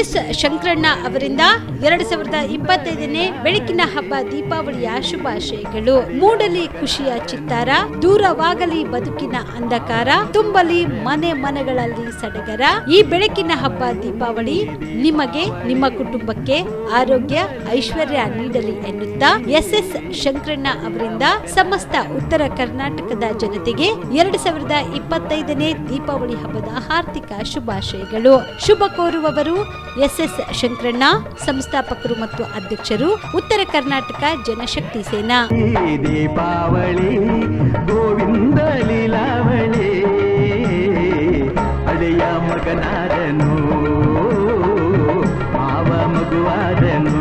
S ಶಂಕರಣ್ಣ ಅವರಿಂದ ಎರಡ್ ಸಾವಿರದ ಇಪ್ಪತ್ತೈದನೇ ಬೆಳಕಿನ ಹಬ್ಬ ದೀಪಾವಳಿಯ ಶುಭಾಶಯಗಳು. ಮೂಡಲಿ ಖುಷಿಯ ಚಿತ್ತಾರ, ದೂರವಾಗಲಿ ಬದುಕಿನ ಅಂಧಕಾರ, ತುಂಬಲಿ ಮನೆ ಮನೆಗಳಲ್ಲಿ ಸಡಗರ. ಈ ಬೆಳಕಿನ ಹಬ್ಬ ದೀಪಾವಳಿ ನಿಮಗೆ, ನಿಮ್ಮ ಕುಟುಂಬಕ್ಕೆ ಆರೋಗ್ಯ, ಐಶ್ವರ್ಯ ನೀಡಲಿ ಎನ್ನುತ್ತಾ ಎಸ್ ಎಸ್ ಶಂಕರಣ್ಣ ಅವರಿಂದ ಸಮಸ್ತ ಉತ್ತರ ಕರ್ನಾಟಕದ ಜನತೆಗೆ ಎರಡ್ ಸಾವಿರದ ಇಪ್ಪತ್ತೈದನೇ ದೀಪಾವಳಿ ಹಬ್ಬದ ಹಾರ್ದಿಕ ಶುಭಾಶಯಗಳು. ಶುಭ ಕೋರುವವರು ಎಸ್ಎಸ್ ಶಂಕರಣ್ಣ, ಸಂಸ್ಥಾಪಕರು ಮತ್ತು ಅಧ್ಯಕ್ಷರು, ಉತ್ತರ ಕರ್ನಾಟಕ ಜನಶಕ್ತಿ ಸೇನಾ. ದೀಪಾವಳಿ, ಗೋವಿಂದ ಲೀಲಾವಳಿ ಅಳೆಯ ಮಗನಾದನು, ಮಾವ ಮಗುವಾದನು.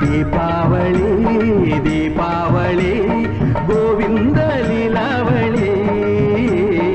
ದೀಪಾವಳಿ